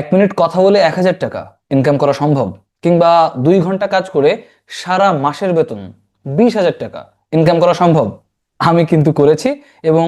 এক মিনিট কথা বলে এক হাজার টাকা ইনকাম করা সম্ভব কিংবা দুই ঘণ্টা কাজ করে সারা মাসের বেতন বিশ হাজার টাকা ইনকাম করা সম্ভব। আমি কিন্তু করেছি এবং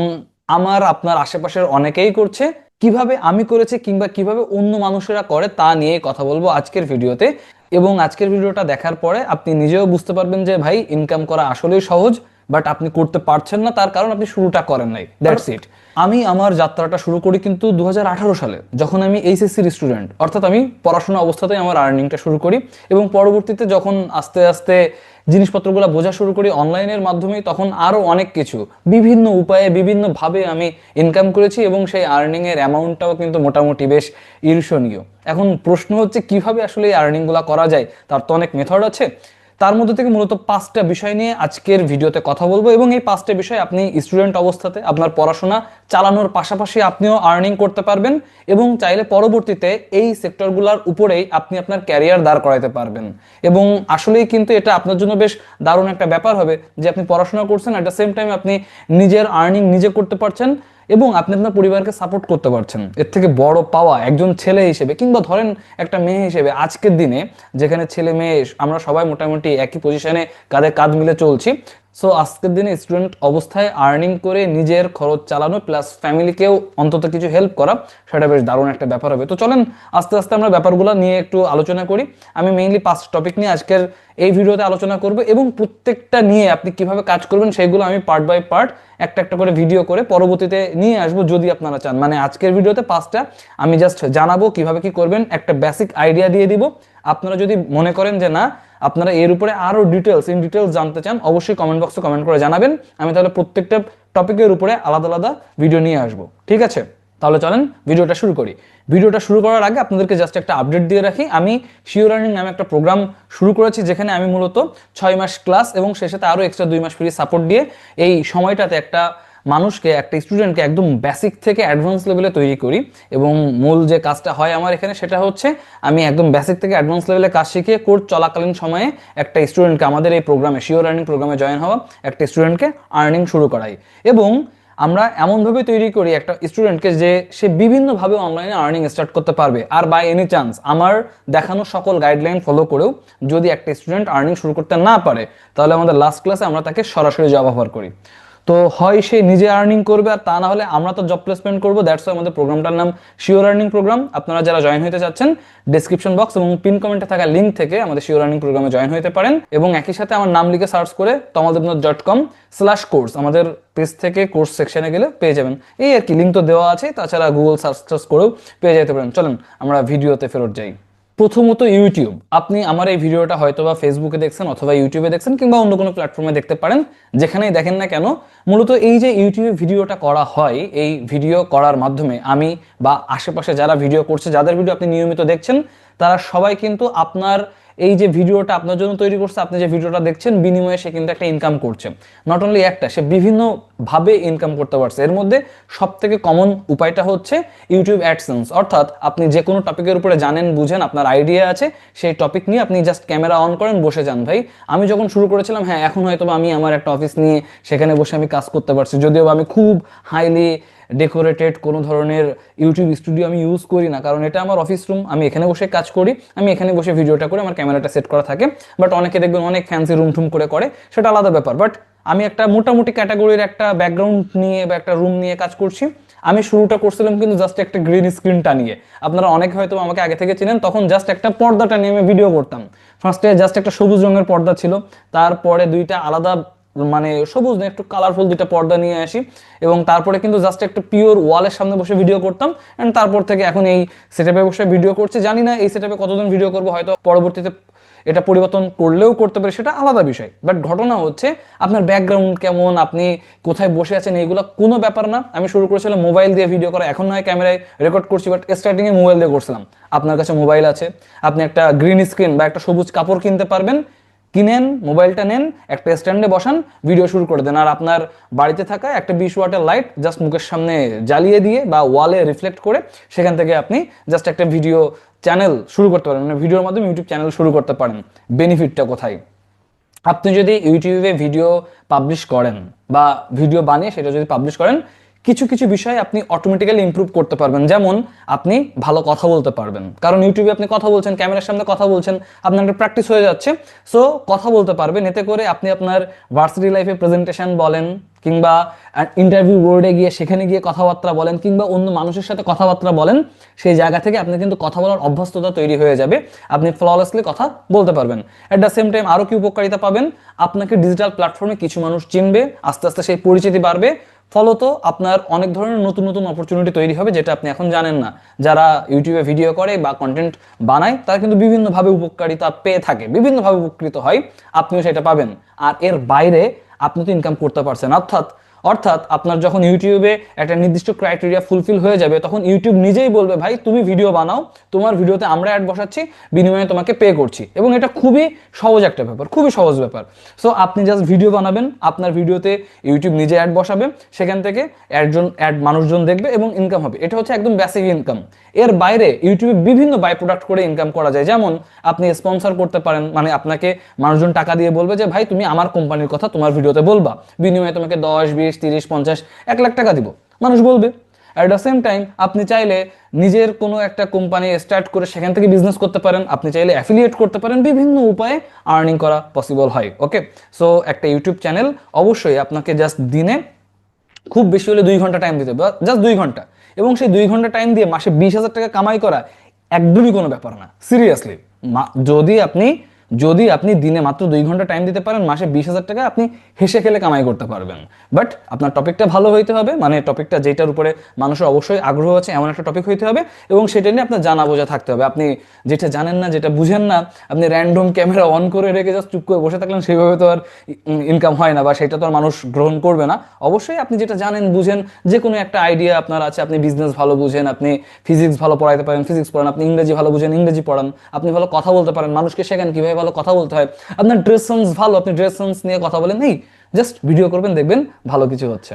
আমার আপনার আশেপাশের অনেকেই করছে। কীভাবে আমি করেছি কিংবা কীভাবে অন্য মানুষেরা করে তা নিয়ে কথা বলব আজকের ভিডিওতে। এবং আজকের ভিডিওটা দেখার পরে আপনি নিজেও বুঝতে পারবেন যে ভাই ইনকাম করা আসলেই সহজ বাট আপনি করতে পারছেন না তার কারণ আপনি শুরুটা করেন নাই। দ্যাটস ইট আমি আমার যাত্রাটা শুরু করি কিন্তু দু হাজার আঠারো সালে, যখন আমি এইচএসসির স্টুডেন্ট অর্থাৎ আমি পড়াশোনা অবস্থাতেই আমার আর্নিংটা শুরু করি এবং পরবর্তীতে যখন আস্তে আস্তে জিনিসপত্রগুলো বোঝা শুরু করি অনলাইনের মাধ্যমেই, তখন আরও অনেক কিছু, বিভিন্ন উপায়ে, বিভিন্নভাবে আমি ইনকাম করেছি এবং সেই আর্নিংয়ের অ্যামাউন্টটাও কিন্তু মোটামুটি বেশ ঈর্ষণীয়। এখন প্রশ্ন হচ্ছে, কীভাবে আসলে এই আর্নিংগুলো করা যায়? তার তো অনেক মেথড আছে। তার মধ্যে থেকে মূলত পাঁচটা বিষয় নিয়ে আজকের ভিডিওতে কথা বলব এবং এই পাঁচটা বিষয় আপনি স্টুডেন্ট অবস্থাতে আপনার পড়াশোনা চালানোর পাশাপাশি আপনিও আর্নিং করতে পারবেন এবং চাইলে পরবর্তীতে এই সেক্টরগুলোর উপরেই আপনি আপনার ক্যারিয়ার দাঁড় করাইতে পারবেন। এবং আসলেই কিন্তু এটা আপনার জন্য বেশ দারুণ একটা ব্যাপার হবে যে আপনি পড়াশোনা করছেন অ্যাট দ্য সেম টাইম আপনি নিজের আর্নিং নিজে করতে পারছেন। এবং আপনি আপনার পরিবারকে সাপোর্ট করতে পারছেন। এর থেকে বড় পাওয়া একজন ছেলে হিসেবে কিংবা ধরেন একটা মেয়ে হিসেবে আজকের দিনে যেখানে ছেলে মেয়ে, আমরা সবাই মোটামুটি একই পজিশনে কাঁধে কাঁধ মিলে চলছি। সো আজকের দিনে স্টুডেন্ট অবস্থায় আর্নিং করে নিজের খরচ চালানো প্লাস ফ্যামিলিকেও অন্তত কিছু হেল্প করা, সেটা বেশ দারুণ একটা ব্যাপার হবে। তো চলেন, আস্তে আস্তে আমরা ব্যাপারগুলো নিয়ে একটু আলোচনা করি। আমি মেইনলি পাঁচ টপিক নিয়ে আজকের এই ভিডিওতে আলোচনা করব এবং প্রত্যেকটা নিয়ে আপনি কীভাবে কাজ করবেন সেইগুলো আমি পার্ট বাই পার্ট একটা একটা করে ভিডিও করে পরবর্তীতে নিয়ে আসব যদি আপনারা চান। মানে আজকের ভিডিওতে পাঁচটা। আমি জাস্ট জানাব কীভাবে কি করবেন, একটা বেসিক আইডিয়া দিয়ে দিব। আপনারা যদি মনে করেন যে না, আপনারা এর উপরে আরও ডিটেলস ইন ডিটেলস জানতে চান, অবশ্যই কমেন্ট বক্সে কমেন্ট করে জানাবেন। আমি তাহলে প্রত্যেকটা টপিকের উপরে আলাদা আলাদা ভিডিও নিয়ে আসব। ঠিক আছে? তাহলে চলেন ভিডিওটা শুরু করি। ভিডিওটা শুরু করার আগে আপনাদেরকে জাস্ট একটা আপডেট দিয়ে রাখি। আমি শিওর আর্নিং নামে একটা প্রোগ্রাম শুরু করেছি, যেখানে আমি মূলত ছয় মাস ক্লাস এবং সে সাথে আরও এক্সট্রা দুই মাস ফ্রি সাপোর্ট দিয়ে এই সময়টাতে একটা মানুষকে, একটা স্টুডেন্টকে একদম বেসিক থেকে অ্যাডভান্স লেভেলে তৈরি করি। এবং মূল যে কাজটা হয় আমার এখানে সেটা হচ্ছে আমি একদম বেসিক থেকে অ্যাডভান্স লেভেলে কাজ শিখিয়ে কোর্স চলাকালীন সময়ে একটা স্টুডেন্টকে আমাদের এই প্রোগ্রামে শিওর আর্নিং প্রোগ্রামে জয়েন হওয়া একটা স্টুডেন্টকে আর্নিং শুরু করাই। এবং আমরা এমনভাবে তৈরি করি একটা স্টুডেন্টকে যে সে বিভিন্নভাবে অনলাইনে আর্নিং স্টার্ট করতে পারবে। আর বাই এনি চান্স আমার দেখানো সকল গাইডলাইন ফলো করেও যদি একটা স্টুডেন্ট আর্নিং শুরু করতে না পারে, তাহলে আমাদের লাস্ট ক্লাসে আমরা তাকে সরাসরি জব অফার করি। তো হয় সে নিজে আর্নিং করবে আর তা না হলে আমরা তো জব প্লেসমেন্ট করব দ্যাটস আমাদের প্রোগ্রামটার নাম শিওর আর্নিং প্রোগ্রাম আপনারা যারা জয়েন হতে চাচ্ছেন ডিসক্রিপশন বক্স এবং পিন কমেন্টে থাকা লিঙ্ক থেকে আমাদের শিওর আর্নিং প্রোগ্রামে জয়েন হতে পারেন। এবং একই সাথে আমার নাম লিখে সার্চ করে Tamaldebnath dot com slash course আমাদের পেজ থেকে কোর্স সেকশনে গেলে পেয়ে যাবেন। এই আর কি লিঙ্ক তো দেওয়া আছে, তাছাড়া গুগল সার্চ টার্চ করেও পেয়ে যেতে পারেন। চলেন, আমরা ভিডিওতে ফেরত যাই। প্রথমত ইউটিউব আপনি আমার এই ভিডিওটা হয়তো বা ফেসবুকে দেখছেন অথবা ইউটিউবে দেখছেন কিংবা অন্য কোনো প্ল্যাটফর্মে দেখতে পারেন, যেখানেই দেখেন না কেন, মূলত এই যে ইউটিউবে ভিডিওটা করা হয়, এই ভিডিও করার মাধ্যমে আমি বা আশেপাশে যারা ভিডিও করছে, যাদের ভিডিও আপনি নিয়মিত দেখছেন, তারা সবাই কিন্তু আপনার এই যে ভিডিওটা আপনার জন্য তৈরি করছে, আপনি যে ভিডিওটা দেখছেন, বিনিময়ে সে কিন্তু একটা ইনকাম করছে। নট অনলি একটা, সে বিভিন্ন ভাবে ইনকাম করতে পারছে। এর মধ্যে সব থেকে কমন উপায়টা হচ্ছে ইউটিউব অ্যাডসেন্স অর্থাৎ আপনি যে কোনো টপিকের উপরে জানেন, বুঝেন, আপনার আইডিয়া আছে, সেই টপিক নিয়ে আপনি জাস্ট ক্যামেরা অন করেন, বসে যান। ভাই, আমি যখন শুরু করেছিলাম হ্যাঁ এখন হয়তো আমি আমার একটা অফিস নিয়ে সেখানে বসে আমি কাজ করতে পারছি। যদিও আমি খুব হাইলি ডেকোরেটেড কোনো ধরনের ইউটিউব স্টুডিও আমি ইউজ করি না। কারণ এটা আমার অফিস রুম আমি এখানে বসে কাজ করি, আমি এখানে বসে ভিডিওটা করে আমার ক্যামেরাটা সেট করা থাকে। বাট অনেকে দেখবেন অনেক ফ্যান্সি রুম টুম করে করে, সেটা আলাদা ব্যাপার। বাট আমি একটা মোটামুটি ক্যাটাগরির একটা ব্যাকগ্রাউন্ড নিয়ে বা একটা রুম নিয়ে কাজ করছি। আমি শুরুটা করছিলাম কিন্তু জাস্ট একটা গ্রিন স্ক্রিনটা নিয়ে। আপনারা অনেকে হয়তো আমাকে আগে থেকে চিনেন, তখন জাস্ট একটা পর্দাটা নিয়ে আমি ভিডিও করতাম। ফার্স্টে জাস্ট একটা সবুজ রঙের পর্দা ছিল। তারপরে দুইটা আলাদা মানে সবুজ না, একটু কালারফুল দুইটা পর্দা নিয়ে আসি। এবং তারপরে কিন্তু জাস্ট একটা পিওর ওয়ালের সামনে বসে ভিডিও করতাম। অ্যান্ড তারপর থেকে এখন এই সেটআপে বসে ভিডিও করছি। জানি না এই সেটআপে কতদিন ভিডিও করব, হয়তো পরবর্তীতে এটা পরিবর্তন করলেও করতে পারে, সেটা আলাদা বিষয়। বাট ঘটনা হচ্ছে, আপনার ব্যাকগ্রাউন্ড কেমন, আপনি কোথায় বসে আছেন, এইগুলো কোনো ব্যাপার না। আমি শুরু করেছিলাম মোবাইল দিয়ে ভিডিও করা, এখন নয় ক্যামেরায় রেকর্ড করছি বাট স্টার্টিংয়ে মোবাইল দিয়ে করছিলাম। আপনার কাছে মোবাইল আছে, আপনি একটা গ্রিন স্ক্রিন বা একটা সবুজ কাপড় কিনতে পারবেন। কিনেন, মোবাইলটা নেন, একটা স্ট্যান্ডে বসান ভিডিও শুরু করে দেন। আর আপনার বাড়িতে থাকা একটা বিশ ওয়াটের লাইট জাস্ট মুখের সামনে জ্বালিয়ে দিয়ে বা ওয়ালে রিফ্লেক্ট করে সেখান থেকে আপনি জাস্ট একটা ভিডিও চ্যানেল শুরু করতে পারেন। মানে ভিডিওর মাধ্যমে ইউটিউব চ্যানেল শুরু করতে পারেন। বেনিফিটটা কোথায়? আপনি যদি ইউটিউবে ভিডিও পাবলিশ করেন বা ভিডিও বানিয়ে সেটা যদি পাবলিশ করেন কিছু কিছু বিষয় আপনি অটোমেটিক্যালি ইমপ্রুভ করতে পারবেন। যেমন, আপনি ভালো কথা বলতে পারবেন। কারণ ইউটিউবে আপনি কথা বলছেন, ক্যামেরার সামনে কথা বলছেন, আপনার একটা প্র্যাকটিস হয়ে যাচ্ছে। সো কথা বলতে পারবেন, এতে করে আপনি আপনার ভার্সিটি লাইফে প্রেজেন্টেশন বলেন, কিংবা ইন্টারভিউ বোর্ডে গিয়ে, সেখানে গিয়ে কথাবার্তা বলেন, কিংবা অন্য মানুষের সাথে কথাবার্তা বলেন, সেই জায়গা থেকে আপনি কিন্তু কথা বলার অভ্যস্ততা তৈরি হয়ে যাবে। আপনি ফ্ললেসলি কথা বলতে পারবেন। অ্যাট দ্য সেম টাইম আরও কি উপকারিতা পাবেন? আপনাকে ডিজিটাল প্ল্যাটফর্মে কিছু মানুষ চিনবে, আস্তে আস্তে সেই পরিচিতি বাড়বে। ফলত আপনার অনেক ধরনের নতুন নতুন অপরচুনিটি তৈরি হবে যেটা আপনি এখন জানেন না। যারা ইউটিউবে ভিডিও করে বা কন্টেন্ট বানায়, তারা কিন্তু বিভিন্নভাবে উপকারিতা পেয়ে থাকে, বিভিন্নভাবে উপকৃত হয়। আপনিও সেটা পাবেন। আর এর বাইরে আপনি তো ইনকাম করতে পারছেন। অর্থাৎ অর্থাৎ আপনার যখন ইউটিউবে একটা নির্দিষ্ট ক্রাইটেরিয়া ফুলফিল হয়ে যাবে, তখন ইউটিউব নিজেই বলবে, ভাই, তুমি ভিডিও বানাও, তোমার ভিডিওতে আমরা অ্যাড বসাচ্ছি, বিনিময়ে তোমাকে পে করছি। এবং এটা খুবই সহজ একটা ব্যাপার, খুবই সহজ ব্যাপার। সো আপনি জাস্ট ভিডিও বানাবেন, আপনার ভিডিওতে ইউটিউব নিজে অ্যাড বসাবে, সেখান থেকে অ্যাডজন অ্যাড মানুষজন দেখবে এবং ইনকাম হবে। এটা হচ্ছে একদম বেসিক ইনকাম এর বাইরে ইউটিউবে বিভিন্ন বাই প্রোডাক্ট করে ইনকাম করা যায়। যেমন, আপনি স্পন্সর করতে পারেন মানে আপনাকে মানুষজন টাকা দিয়ে বলবে যে, ভাই, তুমি আমার কোম্পানির কথা তোমার ভিডিওতে বলবা। বিনিময়ে তোমাকে দশ, বিশ তিরিশ পঞ্চাশ, এক লাখ টাকা দিব। মানুষ বলবে। অ্যাট দ্য সেম টাইম আপনি চাইলে নিজের কোনো একটা কোম্পানি স্টার্ট করে সেখান থেকে বিজনেস করতে পারেন। আপনি চাইলে অ্যাফিলিয়েট করতে পারেন। বিভিন্ন উপায়ে আর্নিং করা পসিবল হয়। ওকে সো একটা ইউটিউব চ্যানেল অবশ্যই আপনাকে জাস্ট দিনে খুব বেশি হলে দুই ঘণ্টা টাইম দিতে হবে। জাস্ট দুই ঘণ্টা। এবং সেই দুই ঘণ্টা টাইম দিয়ে মাসে বিশ হাজার টাকা কামাই করা একদমই কোনো ব্যাপার না। সিরিয়াসলি যদি আপনি যদি আপনি দিনে মাত্র দুই ঘণ্টা টাইম দিতে পারেন, মাসে বিশ হাজার টাকা আপনি হেসে খেলে কামাই করতে পারবেন। বাট আপনার টপিকটা ভালো হইতে হবে মানে টপিকটা যেটার উপরে মানুষের অবশ্যই আগ্রহ আছে, এমন একটা টপিক হইতে হবে এবং সেটা নিয়ে আপনার জানা বোঝা থাকতে হবে। আপনি যেটা জানেন না, যেটা বুঝেন না, আপনি র্যান্ডম ক্যামেরা অন করে রেখে জাস্ট চুপ করে বসে থাকলেন সেইভাবে তো আর ইনকাম হয় না বা সেটা তো আর মানুষ গ্রহণ করবে না। অবশ্যই আপনি যেটা জানেন, বুঝেন যে কোনো একটা আইডিয়া আপনার আছে, আপনি বিজনেস ভালো বুঝেন, আপনি ফিজিক্স ভালো পড়াইতে পারেন ফিজিক্স পড়ান, আপনি ইংরেজি ভালো বুঝেন, ইংরেজি পড়ান, আপনি ভালো কথা বলতে পারেন, মানুষকে শেখান কীভাবে ভালো কথা বলতে হয়। আপনার ড্রেস সেন্স ভালো, আপনি ড্রেস সেন্স নিয়ে কথা বলেন, এই জাস্ট ভিডিও করবেন, দেখবেন ভালো কিছু হচ্ছে।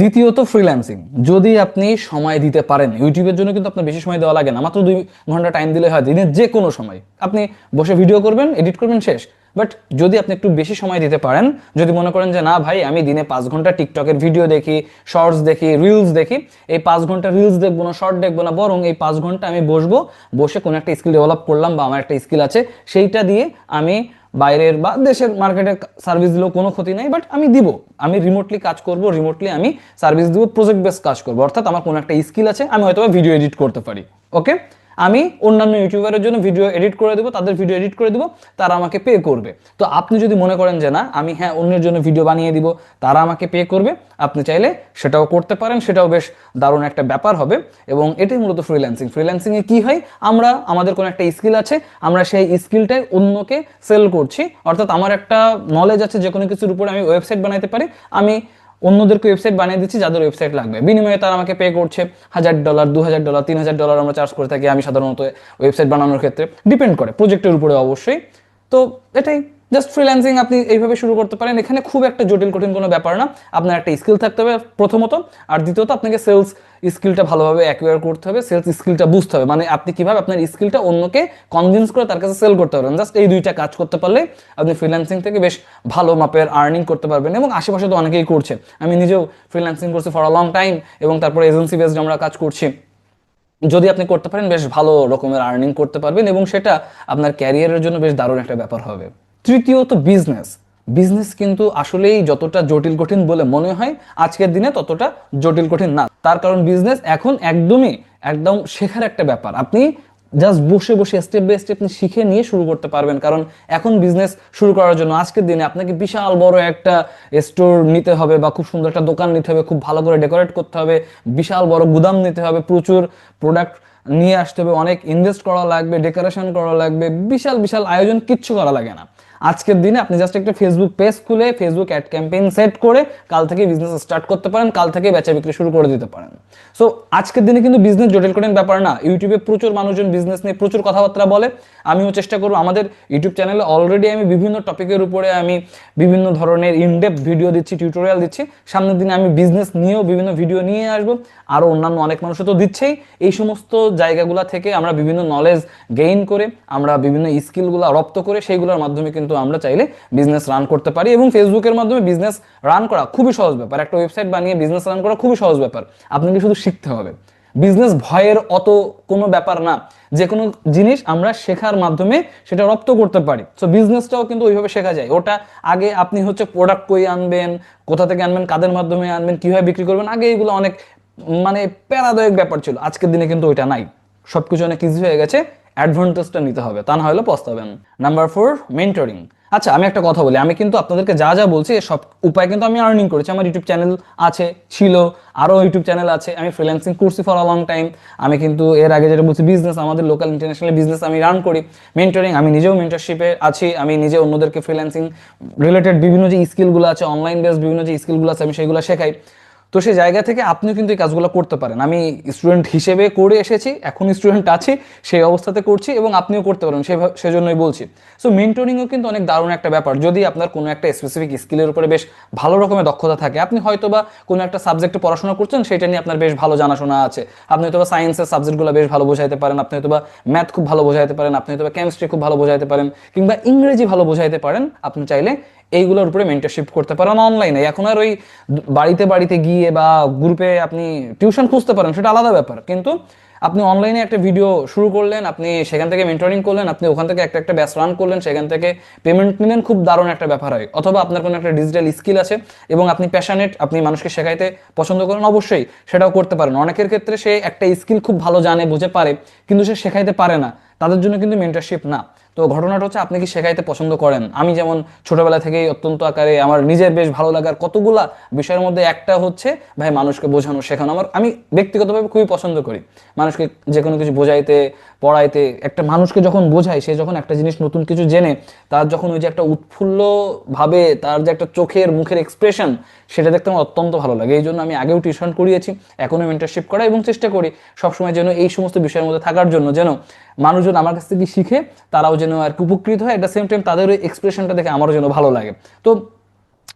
দ্বিতীয়ত ফ্রিল্যান্সিং যদি আপনি সময় দিতে পারেন, ইউটিউবের জন্য কিন্তু আপনার বেশি সময় দেওয়া লাগে না। মাত্র দুই ঘণ্টা টাইম দিলে হয় দিনের যে কোনো সময়। আপনি বসে ভিডিও করবেন এডিট করবেন, শেষ। বাট যদি আপনি একটু বেশি সময় দিতে পারেন, যদি মনে করেন যে, না ভাই, আমি দিনে পাঁচ ঘণ্টা টিকটকের ভিডিও দেখি শর্টস দেখি রিলস দেখি, এই পাঁচ ঘণ্টা রিলস দেখব না শর্ট দেখব না, বরং এই পাঁচ ঘণ্টা আমি বসবো, বসে কোনো একটা স্কিল ডেভেলপ করলাম বা আমার একটা স্কিল আছে, সেইটা দিয়ে আমি বাইরের বা দেশের মার্কেটে সার্ভিস দিলেও কোনো ক্ষতি নাই বাট আমি দিব। আমি রিমোটলি কাজ করব রিমোটলি আমি সার্ভিস দিব প্রজেক্ট বেস কাজ করব। অর্থাৎ আমার কোনো একটা স্কিল আছে, আমি হয়তো ভিডিও এডিট করতে পারি। ওকে আমি অন্যান্য ইউটিউবারের জন্য ভিডিও এডিট করে দেবো, তাদের ভিডিও এডিট করে দেবো, তারা আমাকে পে করবে। তো আপনি যদি মনে করেন যে না, আমি হ্যাঁ অন্যের জন্য ভিডিও বানিয়ে দিব, তারা আমাকে পে করবে, আপনি চাইলে সেটাও করতে পারেন, সেটাও বেশ দারুণ একটা ব্যাপার হবে। এবং এটাই মূলত ফ্রিল্যান্সিং ফ্রিল্যান্সিংয়ে কি হয়? আমরা, আমাদের কোনো একটা স্কিল আছে, আমরা সেই স্কিলটাই অন্যকে সেল করছি। অর্থাৎ আমার একটা নলেজ আছে যে কোনো কিছুর উপরে আমি ওয়েবসাইট বানাইতে পারি, আমি অন্যদেরকে ওয়েবসাইট বানিয়ে দিচ্ছি, যাদের ওয়েবসাইট লাগবে। বিনিময়ে তারা আমাকে পে করছে হাজার ডলার দু হাজার ডলার তিন হাজার ডলার আমরা চার্জ করে থাকি আমি সাধারণত ওয়েবসাইট বানানোর ক্ষেত্রে। ডিপেন্ড করে প্রজেক্টের উপরে অবশ্যই। তো এটাই। জাস্ট ফ্রিল্যান্সিং আপনি এইভাবে শুরু করতে পারেন। এখানে খুব একটা জটিল, কঠিন কোনো ব্যাপার না। আপনার একটা স্কিল থাকতে হবে প্রথমত। আর দ্বিতীয়ত, আপনাকে সেলস স্কিলটা ভালোভাবে অ্যাকুয়ার করতে হবে। সেলস স্কিলটা বুঝতে হবে। মানে আপনি কীভাবে আপনার স্কিলটা অন্যকে কনভিন্স করে তার কাছে সেল করতে পারবেন। জাস্ট এই দুইটা কাজ করতে পারলে আপনি ফ্রিল্যান্সিং থেকে বেশ ভালো মাপের আর্নিং করতে পারবেন। এবং আশেপাশে তো অনেকেই করছে। আমি নিজেও ফ্রিল্যান্সিং করছি ফর আ লং টাইম এবং তারপরে এজেন্সি বেসড আমরা কাজ করছি। যদি আপনি করতে পারেন, বেশ ভালো রকমের আর্নিং করতে পারবেন এবং সেটা আপনার ক্যারিয়ারের জন্য বেশ দারুণ একটা ব্যাপার হবে। তৃতীয়ত বিজনেস বিজনেস কিন্তু আসলেই যতটা জটিল কঠিন বলে মনে হয়, আজকের দিনে ততটা জটিল কঠিন না। তার কারণ বিজনেস এখন একদমই, একদম শেখার একটা ব্যাপার। আপনি জাস্ট বসে বসে স্টেপ বাই স্টেপ আপনি শিখে নিয়ে শুরু করতে পারবেন। কারণ এখন বিজনেস শুরু করার জন্য আজকের দিনে আপনাকে বিশাল বড় একটা স্টোর নিতে হবে বা খুব সুন্দর একটা দোকান নিতে হবে, খুব ভালো করে ডেকোরেট করতে হবে, বিশাল বড় গুদাম নিতে হবে, প্রচুর প্রোডাক্ট নিয়ে আসতে হবে, অনেক ইনভেস্ট করা লাগবে ডেকোরেশন করা লাগবে, বিশাল বিশাল আয়োজন কিচ্ছু করা লাগে না। আজকের দিনে আপনি জাস্ট একটা ফেসবুক পেজ খুলে ফেসবুক অ্যাড ক্যাম্পেইন সেট করে কাল থেকে বিজনেস স্টার্ট করতে পারেন, কাল থেকে বেচা বিক্রি শুরু করে দিতে পারেন। সো আজকের দিনে কিন্তু বিজনেস জটিল কঠিন ব্যাপার না। ইউটিউবে প্রচুর মানুষজন বিজনেস নিয়ে প্রচুর কথাবার্তা বলে। আমিও চেষ্টা করব, আমাদের ইউটিউব চ্যানেলে অলরেডি আমি বিভিন্ন টপিকের উপরে আমি বিভিন্ন ধরনের ইনডেপ ভিডিও দিচ্ছি টিউটোরিয়াল দিচ্ছি। সামনের দিনে আমি বিজনেস নিয়েও বিভিন্ন ভিডিও নিয়ে আসব। আরও অন্যান্য অনেক মানুষও তো দিচ্ছেই। এই সমস্ত জায়গাগুলো থেকে আমরা বিভিন্ন নলেজ গেইন করে, আমরা বিভিন্ন স্কিলগুলো রপ্ত করে, সেইগুলোর মাধ্যমে কিন্তু কিন্তু আমরা চাইলে বিজনেস রান করতে পারি এবং ফেসবুকের মাধ্যমে বিজনেস রান করা খুবই সহজ ব্যাপার। একটা ওয়েবসাইট বানিয়ে বিজনেস রান করা খুবই সহজ ব্যাপার। আপনাকে শুধু শিখতে হবে। বিজনেস ভয়ের অত কোনো ব্যাপার না। যে কোনো জিনিস আমরা শেখার মাধ্যমে সেটা রপ্ত করতে পারি। সো বিজনেসটাও কিন্তু ওইভাবে শেখা যায়। ওটা আগে আপনি হচ্ছে প্রোডাক্ট কই আনবেন, কোথা থেকে আনবেন, কাদের মাধ্যমে আনবেন, কীভাবে বিক্রি করবেন, আগে এগুলো অনেক মানে প্যারাদায়ক ব্যাপার ছিল। আজকের দিনে কিন্তু ওইটা নাই। সবকিছু অনেক ইজি হয়ে গেছে। অ্যাডভান্টেজটা নিতে হবে, তা না হলে পস্তাবেন। নাম্বার ফোর মেন্টরিং আচ্ছা আমি একটা কথা বলি, আমি কিন্তু আপনাদেরকে যা যা বলছি সব উপায় কিন্তু আমি আর্নিং করেছি। আমার ইউটিউব চ্যানেল আছে, ছিল আরও ইউটিউব চ্যানেল আছে, আমি ফ্রিল্যান্সিং করছি ফর আ লং টাইম আমি কিন্তু এর আগে যেটা বলছি বিজনেস আমাদের লোকাল ইন্টারন্যাশনাল বিজনেস আমি রান করি। মেন্টরিং আমি নিজেও মেন্টারশিপে আছি, আমি নিজে অন্যদেরকে ফ্রিল্যান্সিং রিলেটেড বিভিন্ন যে স্কিলগুলো আছে অনলাইন বেস বিভিন্ন যে স্কিলগুলো আছে, আমি সেগুলো শেখাই। তো সেই জায়গা থেকে আপনিও কিন্তু এই কাজগুলো করতে পারেন। আমি স্টুডেন্ট হিসেবে করে এসেছি, এখন স্টুডেন্ট আছি, সেই অবস্থাতে করছি এবং আপনিও করতে পারেন সেজন্যই বলছি। সো মেন্টরিংও কিন্তু অনেক দারুণ একটা ব্যাপার। যদি আপনার কোনো একটা স্পেসিফিক স্কিলের উপরে বেশ ভালো রকমের দক্ষতা থাকে, আপনি হয়তো বা কোনো একটা সাবজেক্টে পড়াশোনা করছেন, সেটা নিয়ে আপনার বেশ ভালো জানাশোনা আছে। আপনি হয়তো বা সায়েন্সের সাবজেক্টগুলো বেশ ভালো বোঝাইতে পারেন, আপনি হয়তো বা ম্যাথ খুব ভালো বোঝাইতে পারেন, আপনি হয়তো বা কেমিস্ট্রি খুব ভালো বোঝাইতে পারেন, কিংবা ইংরেজি ভালো বোঝাইতে পারেন, আপনি চাইলে এইগুলোর উপরে মেন্টারশিপ করতে পারেন অনলাইনে এখন আর ওই বাড়িতে বাড়িতে গিয়ে বা গ্রুপে আপনি টিউশন খুঁজতে পারেন, সেটা আলাদা ব্যাপার। কিন্তু আপনি অনলাইনে একটা ভিডিও শুরু করলেন, আপনি সেখান থেকে মেন্টরিং করলেন, আপনি ওখান থেকে একটা একটা ব্যাচ রান করলেন, সেখান থেকে পেমেন্ট নিলেন, খুব দারুণ একটা ব্যাপার হয়। অথবা আপনার কোনো একটা ডিজিটাল স্কিল আছে এবং আপনি প্যাশানেট আপনি মানুষকে শেখাইতে পছন্দ করেন, অবশ্যই সেটাও করতে পারেন। অনেকের ক্ষেত্রে সে একটা স্কিল খুব ভালো জানে, বুঝে পারে, কিন্তু সে শেখাইতে পারে না। তাদের জন্য কিন্তু মেন্টারশিপ না। তো ঘটনাটা হচ্ছে আপনি কি শেখাইতে পছন্দ করেন? আমি যেমন ছোটবেলা থেকেই অত্যন্ত আকারে আমার নিজের বেশ ভালো লাগার কতগুলা বিষয়ের মধ্যে একটা হচ্ছে, ভাই, মানুষকে বোঝানো, শেখানো। আমার, আমি ব্যক্তিগতভাবে খুবই পছন্দ করি। মানুষকে যে কোনো কিছু বোঝাইতে, পড়াইতে, একটা মানুষকে যখন বোঝাই সে যখন একটা জিনিস নতুন কিছু জেনে, তার যখন ওই যে একটা উৎফুল্ল ভাবে তার যে একটা চোখের, মুখের এক্সপ্রেশন সেটা দেখতে আমার অত্যন্ত ভালো লাগে। এই জন্য আমি আগেও টিউশন করিয়েছি, এখনও মেন্টারশিপ করা এবং চেষ্টা করি সবসময় যেন এই সমস্ত বিষয়ের মধ্যে থাকার জন্য যেন মানুষজন আমার কাছ থেকে শিখে তারাও যেন আর উপকৃত হয়। অ্যাট দ্য সেম টাইম তাদের ওই এক্সপ্রেশনটা দেখে আমারও যেন ভালো লাগে। তো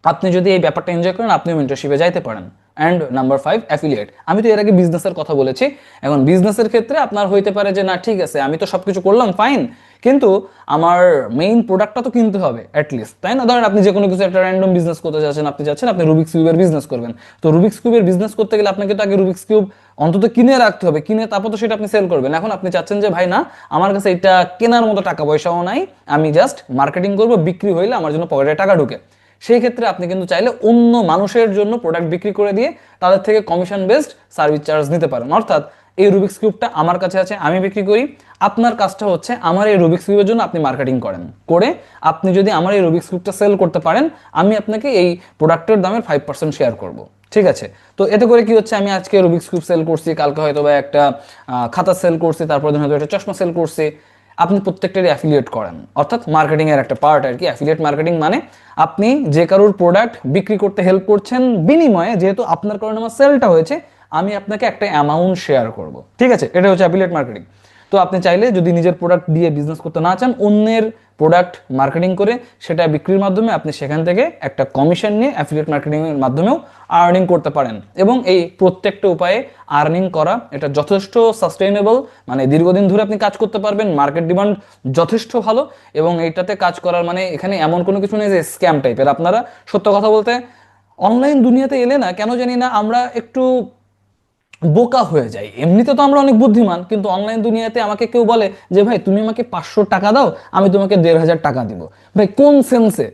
আপনি যদি এই ব্যাপারটা এনজয় করেন, আপনিও মেন্টারশিপে যাইতে পারেন। অ্যান্ড নাম্বার ফাইভ অ্যাফিলিয়েট আমি তো এর আগে বিজনেসের কথা বলেছি। এখন বিজনেসের ক্ষেত্রে আপনার হইতে পারে যে, না, ঠিক আছে, আমি তো সবকিছু করলাম ফাইন কিন্তু আমার মেইন প্রোডাক্টটা তো কিনতে হবে অ্যাটলিস্ট তাই না? ধরেন আপনি যে কোনো কিছু একটা র্যান্ডম বিজনেস করতে যাচ্ছেন, আপনি যাচ্ছেন, আপনি রুবিক্স কিউবের বিজনেস করবেন। তো রুবিক্স কিউবের বিজনেস করতে গেলে আপনাকে তো আগে রুবিক্স কিউব অন্তত কিনে রাখতে হবে। কিনে তারপর তো সেটা আপনি সেল করবেন। এখন আপনি চাচ্ছেন যে, ভাই, না, আমার কাছে এটা কেনার মতো টাকা পয়সাও নাই। আমি জাস্ট মার্কেটিং করব, বিক্রি হইলে আমার জন্য পকেটে টাকা ঢুকে। সেই ক্ষেত্রে আপনি কিন্তু চাইলে অন্য মানুষের জন্য প্রোডাক্ট বিক্রি করে দিয়ে তাদের থেকে কমিশন বেসড সার্ভিস চার্জ নিতে পারেন। অর্থাৎ এই রুবিক্স কিউবটা আমার কাছে আছে, আমি বিক্রি করি। আপনার কাজটা হচ্ছে আমার এই রুবিক্স কিউবের জন্য আপনি মার্কেটিং করেন। করে আপনি যদি আমার এই রুবিক্স কিউবটা সেল করতে পারেন, আমি আপনাকে এই প্রোডাক্টের দামের ফাইভ পার্সেন্ট শেয়ার করব। ঠিক আছে? তো এতে করে কি হচ্ছে, আমি আজকে রুবিক্স কিউব সেল করছি, কালকে হয়তো বা একটা খাতা সেল করছি, তারপর হয়তো একটা চশমা সেল করছি। আপনি প্রত্যেকটারই অ্যাফিলিয়েট করেন। অর্থাৎ মার্কেটিংয়ের একটা পার্ট আর কি। অ্যাফিলিয়েট মার্কেটিং মানে আপনি যে কারোর প্রোডাক্ট বিক্রি করতে হেল্প করছেন, বিনিময়ে যেহেতু আপনার কারণে আমার সেলটা হয়েছে, আমি আপনাকে একটা অ্যামাউন্ট শেয়ার করব। ঠিক আছে? এটা হচ্ছে অ্যাফিলিয়েট মার্কেটিং তো আপনি চাইলে যদি নিজের প্রোডাক্ট দিয়ে বিজনেস করতে না চান, অন্যের প্রোডাক্ট মার্কেটিং করে সেটা বিক্রির মাধ্যমে আপনি সেখান থেকে একটা কমিশন নিয়ে অ্যাফিলিয়েট মার্কেটিং এর মাধ্যমেও আর্নিং করতে পারেন। এবং এই প্রত্যেকটা উপায়ে আর্নিং করা এটা যথেষ্ট সাস্টেইনেবল মানে দীর্ঘদিন ধরে আপনি কাজ করতে পারবেন মার্কেট ডিমান্ড যথেষ্ট ভালো এবং এইটাতে কাজ করার মানে এখানে এমন কোনো কিছু নেই যে স্ক্যাম টাইপের আপনারা সত্য কথা বলতে অনলাইন দুনিয়াতে এলে না, কেন জানি না আমরা একটু বোকা হয়ে যায়। এমনিতে তো আমরা অনেক বুদ্ধিমান, কিন্তু অনলাইন দুনিয়াতে আমাকে কেউ বলে যে, ভাই, তুমি আমাকে পাঁচশো টাকা দাও, আমি তোমাকে দেড় হাজার টাকা দিব। ভাই, কোন সেন্সে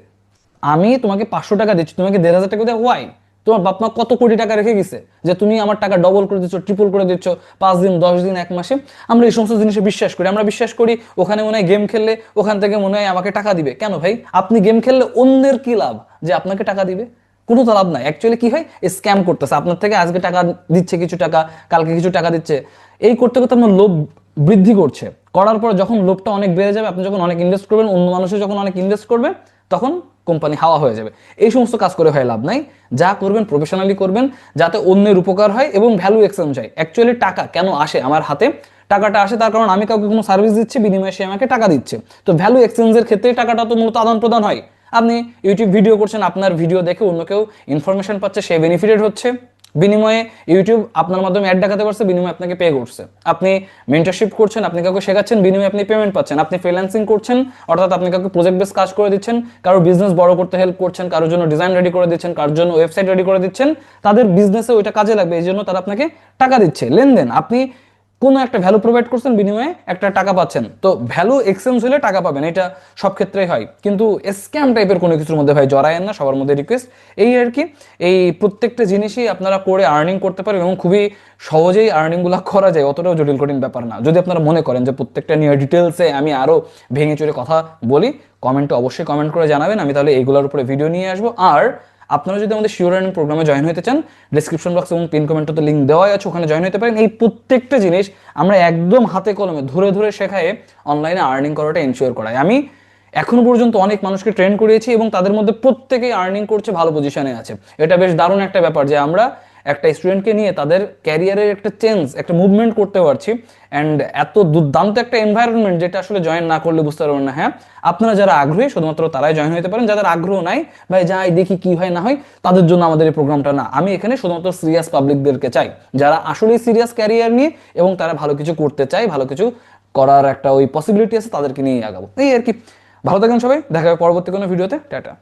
আমি তোমাকে পাঁচশো টাকা দিচ্ছি, তোমাকে দেড় হাজার টাকা দেয় ওয়াই তোমার বাপ মা কত কোটি টাকা রেখে গেছে যে, তুমি আমার টাকা ডবল করে দিচ্ছ ট্রিপল করে দিচ্ছ, পাঁচ দিন, দশ দিন, এক মাসে? আমরা এই সমস্ত জিনিসে বিশ্বাস করি। আমরা বিশ্বাস করি, ওখানে মনে হয় গেম খেললে ওখান থেকে মনে হয় আমাকে টাকা দিবে। কেন ভাই? আপনি গেম খেললে অন্যের কি লাভ যে, আপনাকে টাকা দিবে? কোনো তো লাভ নাই। অ্যাকচুয়ালি কি হয়? স্ক্যাম করতেছে। আপনার থেকে আজকে টাকা দিচ্ছে, কিছু টাকা, কালকে কিছু টাকা দিচ্ছে। এই করতে করতে আপনার লোভ বৃদ্ধি করছে। করার পর যখন লোভটা অনেক বেড়ে যাবে, আপনি যখন অনেক ইনভেস্ট করবেন, অন্য মানুষের যখন অনেক ইনভেস্ট করবে, তখন কোম্পানি হাওয়া হয়ে যাবে। এই সমস্ত কাজ করে হয় লাভ নাই। যা করবেন প্রফেশনালি করবেন, যাতে অন্যের উপকার হয় এবং ভ্যালু এক্সচেঞ্জ হয়। অ্যাকচুয়ালি টাকা কেন আসে আমার হাতে? টাকাটা আসে তার কারণ আমি কাউকে কোনো সার্ভিস দিচ্ছি, বিনিময়ে সে আমাকে টাকা দিচ্ছে। তো ভ্যালু এক্সচেঞ্জের ক্ষেত্রে টাকাটা তো মূলত আদান প্রদান হয়। আপনি ইউটিউব ভিডিও করছেন, আপনার ভিডিও দেখে অন্য কেউ ইনফরমেশন পাচ্ছে, সে বেনিফিটেড হচ্ছে। বিনিময়ে ইউটিউব আপনার মাধ্যমে অ্যাড দেখাতে পারছে, বিনিময়ে আপনাকে পে করছে। আপনি মেন্টারশিপ করছেন, আপনি কাউকে শেখাচ্ছেন, বিনিময়ে আপনি পেমেন্ট পাচ্ছেন। আপনি ফ্রিল্যান্সিং করছেন, অর্থাৎ আপনি কাউকে প্রজেক্ট বেস কাজ করে দিচ্ছেন কারও বিজনেস বড় করতে হেল্প করছেন, কারোর জন্য ডিজাইন রেডি করে দিচ্ছেন, কারোর জন্য ওয়েবসাইট রেডি করে দিচ্ছেন, তাদের বিজনেসে ওইটা কাজে লাগবে, এই জন্য তারা আপনাকে টাকা দিচ্ছে, লেনদেন। আপনি কোনো একটা ভ্যালু প্রোভাইড করছেন, বিনিময়ে একটা টাকা পাচ্ছেন। তো ভ্যালু এক্সচেঞ্জ হলে টাকা পাবেন, এটা সব ক্ষেত্রেই হয়। কিন্তু স্ক্যাম টাইপের কোনো কিছুর মধ্যে ভাই জড়ায়েন না, সবার মধ্যে রিকোয়েস্ট এই আর কি। এই প্রত্যেকটা জিনিসই আপনারা করে আর্নিং করতে পারেন এবং খুবই সহজেই আর্নিংগুলো করা যায়, অতটাও জটিল কঠিন ব্যাপার না। যদি আপনারা মনে করেন যে প্রত্যেকটা নিয়ে ডিটেলসে আমি আরও ভেঙে চুরে কথা বলি কমেন্টে অবশ্যই কমেন্ট করে জানাবেন, আমি তাহলে এইগুলোর উপরে ভিডিও নিয়ে আসব। আর আপনারা যদি আমাদের শিওর আর্নিং প্রোগ্রামে জয়েন হতে চান ডিসক্রিপশন বক্স এবং পিন কমেন্টে তো লিঙ্ক দেওয়াই আছে, ওখানে জয়েন হতে পারেন। এই প্রত্যেকটা জিনিস আমরা একদম হাতে কলমে, ধরে ধরে শেখায় অনলাইনে আর্নিং করাটা এনশিওর করাই। আমি এখন পর্যন্ত অনেক মানুষকে ট্রেন করিয়েছি এবং তাদের মধ্যে প্রত্যেকেই আর্নিং করছে, ভালো পজিশনে আছে। এটা বেশ দারুণ একটা ব্যাপার যে আমরা একটা স্টুডেন্টকে নিয়ে তাদের ক্যারিয়ারের একটা চেঞ্জ একটা মুভমেন্ট করতে পারছি। অ্যান্ড এত দুর্দান্ত একটা এনভায়রনমেন্ট যেটা আসলে জয়েন না করলে বুঝতে পারবেন না হ্যাঁ? আপনারা যারা আগ্রহী, শুধুমাত্র তারাই জয়েন হতে পারেন। যাদের আগ্রহ নাই, ভাই, যাই, দেখি কি হয় না হয়, তাদের জন্য আমাদের এই প্রোগ্রামটা না। আমি এখানে শুধুমাত্র সিরিয়াস পাবলিকদেরকে চাই, যারা আসলেই সিরিয়াস ক্যারিয়ার নিয়ে এবং তারা ভালো কিছু করতে চায়, ভালো কিছু করার একটা ওই পসিবিলিটি আছে, তাদেরকে নিয়ে আগাবো। এই আর কি। ভালো থাকেন সবাই, দেখা হবে পরবর্তী কোনো ভিডিওতে টাটা।